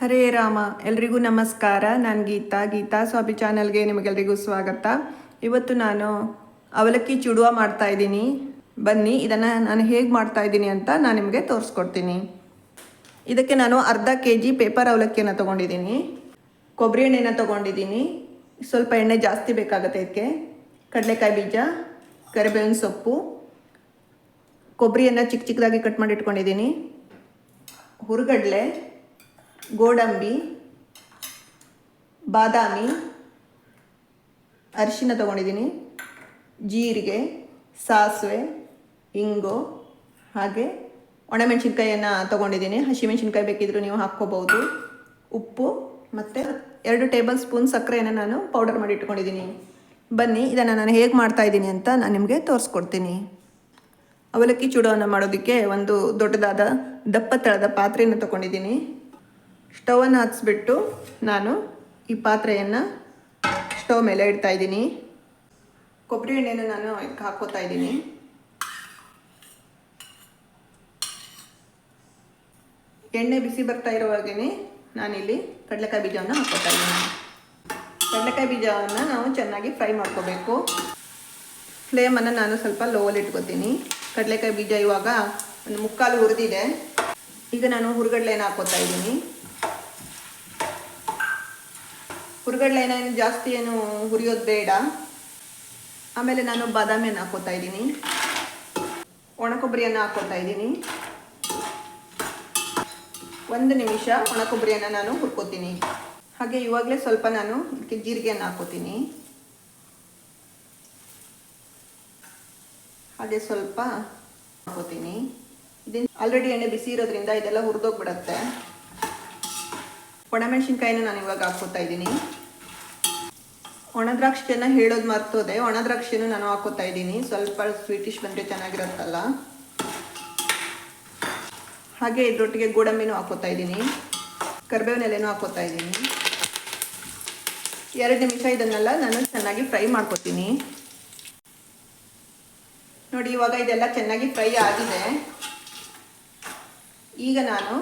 ಹರೇ ರಾಮ. ಎಲ್ರಿಗೂ ನಮಸ್ಕಾರ. ನಾನು ಗೀತಾ. ಗೀತಾ ಸ್ವಾಮಿ ಚಾನಲ್ಗೆ ನಿಮಗೆಲ್ರಿಗೂ ಸ್ವಾಗತ. ಇವತ್ತು ನಾನು ಅವಲಕ್ಕಿ ಚುಡುವ ಮಾಡ್ತಾ ಇದ್ದೀನಿ. ಬನ್ನಿ, ಇದನ್ನು ನಾನು ಹೇಗೆ ಮಾಡ್ತಾ ಇದ್ದೀನಿ ಅಂತ ನಾನು ನಿಮಗೆ ತೋರಿಸ್ಕೊಡ್ತೀನಿ. ಇದಕ್ಕೆ ನಾನು ಅರ್ಧ ಕೆ ಜಿ ಪೇಪರ್ ಅವಲಕ್ಕಿಯನ್ನು ತೊಗೊಂಡಿದ್ದೀನಿ. ಕೊಬ್ಬರಿ ಎಣ್ಣೆನ ತೊಗೊಂಡಿದ್ದೀನಿ. ಸ್ವಲ್ಪ ಎಣ್ಣೆ ಜಾಸ್ತಿ ಬೇಕಾಗುತ್ತೆ ಇದಕ್ಕೆ. ಕಡಲೆಕಾಯಿ ಬೀಜ, ಕರಿಬೇವಿನ ಸೊಪ್ಪು ಕೊಬ್ಬರಿಯನ್ನು ಚಿಕ್ಕ ಚಿಕ್ಕದಾಗಿ ಕಟ್ ಮಾಡಿ ಇಟ್ಕೊಂಡಿದ್ದೀನಿ. ಹುರುಗಡ್ಲೆ ಗೋಡಂಬಿ, ಬಾದಾಮಿ, ಅರಿಶಿನ ತಗೊಂಡಿದ್ದೀನಿ, ಜೀರಿಗೆ, ಸಾಸಿವೆ, ಇಂಗು, ಹಾಗೆ ಒಣಮೆಣಸಿನ್ಕಾಯಿಯನ್ನು ತೊಗೊಂಡಿದ್ದೀನಿ. ಹಸಿಮೆಣಸಿನ್ಕಾಯಿ ಬೇಕಿದ್ರೂ ನೀವು ಹಾಕ್ಕೋಬೋದು. ಉಪ್ಪು ಮತ್ತು ಎರಡು ಟೇಬಲ್ ಸ್ಪೂನ್ ಸಕ್ಕರೆಯನ್ನು ನಾನು ಪೌಡರ್ ಮಾಡಿ ಇಟ್ಕೊಂಡಿದ್ದೀನಿ. ಬನ್ನಿ, ಇದನ್ನು ನಾನು ಹೇಗೆ ಮಾಡ್ತಾ ಇದ್ದೀನಿ ಅಂತ ನಾನು ನಿಮಗೆ ತೋರಿಸ್ಕೊಡ್ತೀನಿ. ಅವಲಕ್ಕಿ ಚೂಡವನ್ನು ಮಾಡೋದಕ್ಕೆ ಒಂದು ದೊಡ್ಡದಾದ ದಪ್ಪ ತಳದ ಪಾತ್ರೆಯನ್ನು ತೊಗೊಂಡಿದ್ದೀನಿ. ಸ್ಟವನ್ನು ಹಚ್ಬಿಟ್ಟು ನಾನು ಈ ಪಾತ್ರೆಯನ್ನು ಸ್ಟವ್ ಮೇಲೆ ಇಡ್ತಾ ಇದ್ದೀನಿ. ಕೊಬ್ಬರಿ ಎಣ್ಣೆನ ನಾನು ಇದಕ್ಕೆ ಹಾಕ್ಕೋತಾ ಇದ್ದೀನಿ. ಎಣ್ಣೆ ಬಿಸಿ ಬರ್ತಾ ಇರುವಾಗೇ ನಾನಿಲ್ಲಿ ಕಡಲೆಕಾಯಿ ಬೀಜವನ್ನು ಹಾಕ್ಕೋತಾ ಇದ್ದೀನಿ. ಕಡಲೆಕಾಯಿ ಬೀಜವನ್ನು ನಾವು ಚೆನ್ನಾಗಿ ಫ್ರೈ ಮಾಡ್ಕೋಬೇಕು. ಫ್ಲೇಮನ್ನು ನಾನು ಸ್ವಲ್ಪ ಲೋವಲ್ಲಿ ಇಟ್ಕೋತೀನಿ. ಕಡಲೆಕಾಯಿ ಬೀಜ ಇವಾಗ ಒಂದು ಮುಕ್ಕಾಲು ಹುರಿದಿದೆ. ಈಗ ನಾನು ಹುರುಗಡ್ಲೆನ ಹಾಕೋತಾ ಇದ್ದೀನಿ. ಹುರುಗಡ್ಲೆನ ಏನೇನು ಜಾಸ್ತಿ ಏನು ಹುರಿಯೋದು ಬೇಡ. ಆಮೇಲೆ ನಾನು ಬಾದಾಮಿಯನ್ನು ಹಾಕೋತಾ ಇದ್ದೀನಿ. ಒಣ ಹಾಕೋತಾ ಇದ್ದೀನಿ. ಒಂದು ನಿಮಿಷ ಒಣ ಕೊಬ್ಬರಿಯನ್ನು ನಾನು ಹುರ್ಕೋತೀನಿ. ಹಾಗೆ ಇವಾಗಲೇ ಸ್ವಲ್ಪ ನಾನು ಇದಕ್ಕೆ ಜೀರಿಗೆಯನ್ನು ಹಾಕೋತೀನಿ. ಹಾಗೆ ಸ್ವಲ್ಪ ಹಾಕೋತೀನಿ. ಇದನ್ನು ಆಲ್ರೆಡಿ ಎಣ್ಣೆ ಬಿಸಿ ಇರೋದ್ರಿಂದ ಇದೆಲ್ಲ ಹುರಿದೋಗ್ಬಿಡತ್ತೆ. ಒಣಮೆಣಸಿನ್ಕಾಯಿನ ನಾನು ಇವಾಗ ಹಾಕೋತಾ ಇದ್ದೀನಿ. ಒಣ ದ್ರಾಕ್ಷಿಯನ್ನು ಹೇಳೋದು ಮರ್ತೋದೆ. ಒಣದ್ರಾಕ್ಷಿಯನ್ನು ನಾನು ಹಾಕೋತಾ ಇದ್ದೀನಿ. ಸ್ವಲ್ಪ ಸ್ವೀಟಿಶ್ ಬಂದರೆ ಚೆನ್ನಾಗಿರುತ್ತಲ್ಲ? ಹಾಗೆ ಇದ್ರೊಟ್ಟಿಗೆ ಗೋಡಂಬಿನೂ ಹಾಕೋತಾ ಇದ್ದೀನಿ. ಕರಿಬೇವಿನ ಎಲೆನೂ ಹಾಕೋತಾ ಇದ್ದೀನಿ. ಎರಡು ನಿಮಿಷ ಇದನ್ನೆಲ್ಲ, ನಾನು ಚೆನ್ನಾಗಿ ಫ್ರೈ ಮಾಡ್ಕೋತೀನಿ. ನೋಡಿ, ಇವಾಗ ಇದೆಲ್ಲ ಚೆನ್ನಾಗಿ ಫ್ರೈ ಆಗಿದೆ. ಈಗ ನಾನು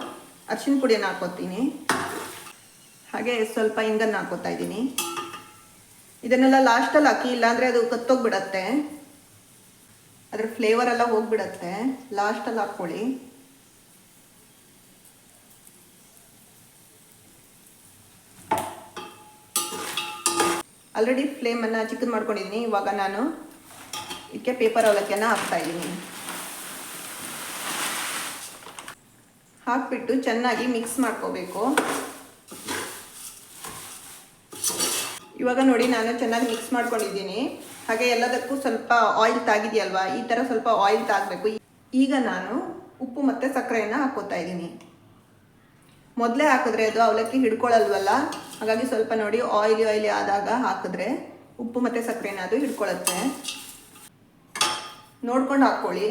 ಅರ್ಶಿನ ಪುಡಿಯನ್ನು ಹಾಕೋತೀನಿ. ಹಾಗೆ ಸ್ವಲ್ಪ ಇಂಗನ್ನು ಹಾಕೋತಾ ಇದ್ದೀನಿ. ಇದನ್ನೆಲ್ಲ ಲಾಸ್ಟಲ್ಲಿ ಹಾಕಿ, ಇಲ್ಲಾಂದರೆ ಅದು ಕತ್ತೋಗ್ಬಿಡತ್ತೆ. ಅದ್ರ ಫ್ಲೇವರ್ ಎಲ್ಲ ಹೋಗ್ಬಿಡತ್ತೆ. ಲಾಸ್ಟಲ್ಲಿ ಹಾಕ್ಕೊಳ್ಳಿ. ಆಲ್ರೆಡಿ ಫ್ಲೇಮನ್ನು ಚಿಕ್ಕದು ಮಾಡ್ಕೊಂಡಿದ್ದೀನಿ ಇವಾಗ ನಾನು ಇದಕ್ಕೆ ಪೇಪರ್ ಅವಲಕ್ಕಿಯನ್ನು ಹಾಕ್ತಾ ಇದ್ದೀನಿ. ಹಾಕ್ಬಿಟ್ಟು ಚೆನ್ನಾಗಿ ಮಿಕ್ಸ್ ಮಾಡ್ಕೋಬೇಕು. ಇವಾಗ ನೋಡಿ ನಾನು ಚೆನ್ನಾಗಿ ಮಿಕ್ಸ್ ಮಾಡ್ಕೊಂಡಿದ್ದೀನಿ. ಹಾಗೆ ಎಲ್ಲದಕ್ಕೂ ಸ್ವಲ್ಪ ಆಯಿಲ್ ತಾಗಿದೆಯಲ್ವಾ? ಈ ಥರ ಸ್ವಲ್ಪ ಆಯಿಲ್ ತಾಗಬೇಕು. ಈಗ ನಾನು ಉಪ್ಪು ಮತ್ತು ಸಕ್ಕರೆಯನ್ನು ಹಾಕೋತಾ ಇದ್ದೀನಿ. ಮೊದಲೇ ಹಾಕಿದ್ರೆ ಅದು ಅವಲಕ್ಕಿ ಹಿಡ್ಕೊಳ್ಳಲ್ವಲ್ಲ ಹಾಗಾಗಿ ಸ್ವಲ್ಪ ನೋಡಿ ಆಯಿಲಿ ಆಯಿಲಿ ಆದಾಗ ಹಾಕಿದ್ರೆ ಉಪ್ಪು ಮತ್ತು ಸಕ್ಕರೆನ ಅದು ಹಿಡ್ಕೊಳ್ಳುತ್ತೆ ನೋಡ್ಕೊಂಡು ಹಾಕ್ಕೊಳ್ಳಿ.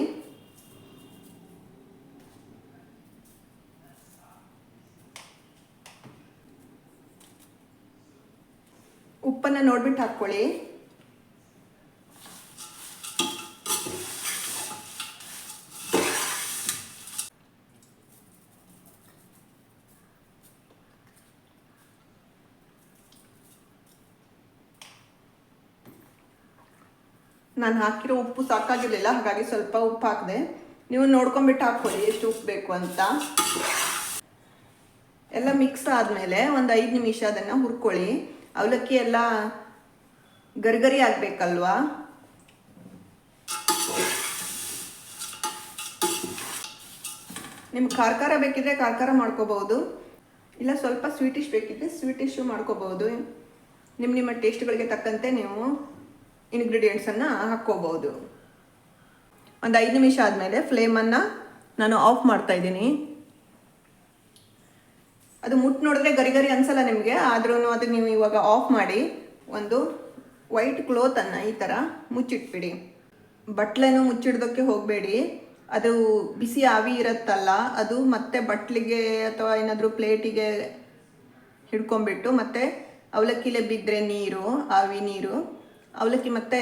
ಉಪ್ಪನ್ನು ನೋಡ್ಬಿಟ್ಟು ಹಾಕ್ಕೊಳ್ಳಿ. ನಾನು ಹಾಕಿರೋ ಉಪ್ಪು ಸಾಕಾಗಿರಲಿಲ್ಲ, ಹಾಗಾಗಿ ಸ್ವಲ್ಪ ಉಪ್ಪು ಹಾಕಿದೆ. ನೀವು ನೋಡ್ಕೊಂಬಿಟ್ಟು ಹಾಕ್ಕೊಳ್ಳಿ, ಎಷ್ಟು ಉಪ್ಪು ಬೇಕು ಅಂತ. ಎಲ್ಲ ಮಿಕ್ಸ್ ಆದಮೇಲೆ ಒಂದು ಐದು ನಿಮಿಷ ಅದನ್ನು ಹುರ್ಕೊಳ್ಳಿ. ಅವಲಕ್ಕಿ ಎಲ್ಲ ಗರಿಗರಿ ಆಗಬೇಕಲ್ವಾ? ನಿಮ್ಗೆ ಖಾರ ಖಾರ ಬೇಕಿದ್ರೆ ಖಾರ ಮಾಡ್ಕೋಬಹುದು ಇಲ್ಲ ಸ್ವಲ್ಪ ಸ್ವೀಟಿಶ್ ಬೇಕಿದ್ರೆ ಸ್ವೀಟಿಶು ಮಾಡ್ಕೋಬಹುದು ನಿಮ್ಮ ನಿಮ್ಮ ಟೇಸ್ಟ್ಗಳಿಗೆ ತಕ್ಕಂತೆ ನೀವು ಇಂಗ್ರೀಡಿಯೆಂಟ್ಸನ್ನು ಹಾಕ್ಕೋಬಹುದು ಒಂದು ಐದು ನಿಮಿಷ ಆದಮೇಲೆ ಫ್ಲೇಮನ್ನು ನಾನು ಆಫ್ ಮಾಡ್ತಾ ಇದ್ದೀನಿ. ಅದು ಮುಟ್ಟು ನೋಡಿದ್ರೆ ಗರಿ ಗರಿ ಅನ್ಸಲ್ಲ ನಿಮಗೆ ಆದ್ರೂ ಅದು ನೀವು ಇವಾಗ ಆಫ್ ಮಾಡಿ, ಒಂದು ವೈಟ್ ಕ್ಲೋತನ್ನು ಈ ಥರ ಮುಚ್ಚಿಟ್ಬಿಡಿ. ಬಟ್ಲೇನೂ ಮುಚ್ಚಿಡೋದಕ್ಕೆ ಹೋಗಬೇಡಿ. ಅದು ಬಿಸಿ ಆವಿ ಇರುತ್ತಲ್ಲ, ಅದು ಮತ್ತೆ ಬಟ್ಲಿಗೆ ಅಥವಾ ಏನಾದರೂ ಪ್ಲೇಟಿಗೆ ಹಿಡ್ಕೊಂಬಿಟ್ಟು ಮತ್ತೆ ಅವಲಕ್ಕಿಲೆ ಬಿದ್ದರೆ ನೀರು, ಆವಿ ನೀರು, ಅವಲಕ್ಕಿ ಮತ್ತೆ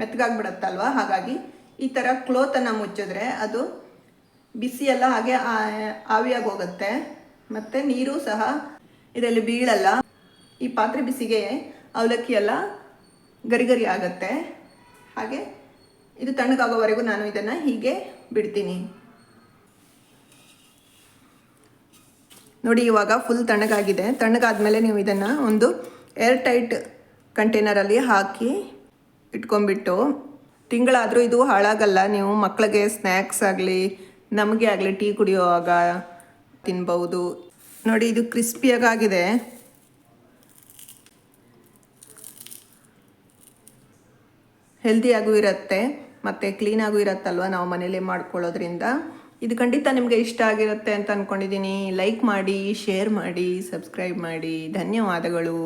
ಮೆತ್ತಗಾಗ್ಬಿಡತ್ತಲ್ವ ಹಾಗಾಗಿ ಈ ಥರ ಕ್ಲೋತನ್ನು ಮುಚ್ಚಿದ್ರೆ ಅದು ಬಿಸಿ ಎಲ್ಲ ಹಾಗೆ ಆವಿಯಾಗಿ ಹೋಗುತ್ತೆ. ಮತ್ತು ನೀರು ಸಹ ಇದರಲ್ಲಿ ಬೀಳಲ್ಲ. ಈ ಪಾತ್ರೆ ಬಿಸಿಗೆ ಅವಲಕ್ಕಿ ಎಲ್ಲ ಗರಿ ಗರಿ ಆಗುತ್ತೆ. ಹಾಗೆ ಇದು ತಣ್ಣಗಾಗೋವರೆಗೂ ನಾನು ಇದನ್ನು ಹೀಗೆ ಬಿಡ್ತೀನಿ. ನೋಡಿ ಇವಾಗ ಫುಲ್ ತಣ್ಣಗಾಗಿದೆ. ತಣ್ಣಗಾದ್ಮೇಲೆ ನೀವು ಇದನ್ನು ಒಂದು ಏರ್ ಟೈಟ್ ಕಂಟೈನರಲ್ಲಿ ಹಾಕಿ ಇಟ್ಕೊಂಡ್ಬಿಟ್ಟು ತಿಂಗಳಾದರೂ ಇದು ಹಾಳಾಗಲ್ಲ. ನೀವು ಮಕ್ಕಳಿಗೆ ಸ್ನ್ಯಾಕ್ಸ್ ಆಗಲಿ, ನಮಗೆ ಆಗಲಿ, ಟೀ ಕುಡಿಯುವಾಗ ತಿನ್ಬೋದು. ನೋಡಿ, ಇದು ಕ್ರಿಸ್ಪಿಯಾಗಾಗಿದೆ. ಹೆಲ್ದಿಯಾಗೂ ಇರುತ್ತೆ, ಮತ್ತು ಕ್ಲೀನಾಗೂ ಇರುತ್ತಲ್ವ ನಾವು ಮನೇಲಿ ಮಾಡ್ಕೊಳ್ಳೋದ್ರಿಂದ. ಇದು ಖಂಡಿತ ನಿಮಗೆ ಇಷ್ಟ ಆಗಿರುತ್ತೆ ಅಂತ ಅಂದ್ಕೊಂಡಿದ್ದೀನಿ ಲೈಕ್ ಮಾಡಿ ಶೇರ್ ಮಾಡಿ ಸಬ್ಸ್ಕ್ರೈಬ್ ಮಾಡಿ. ಧನ್ಯವಾದಗಳು.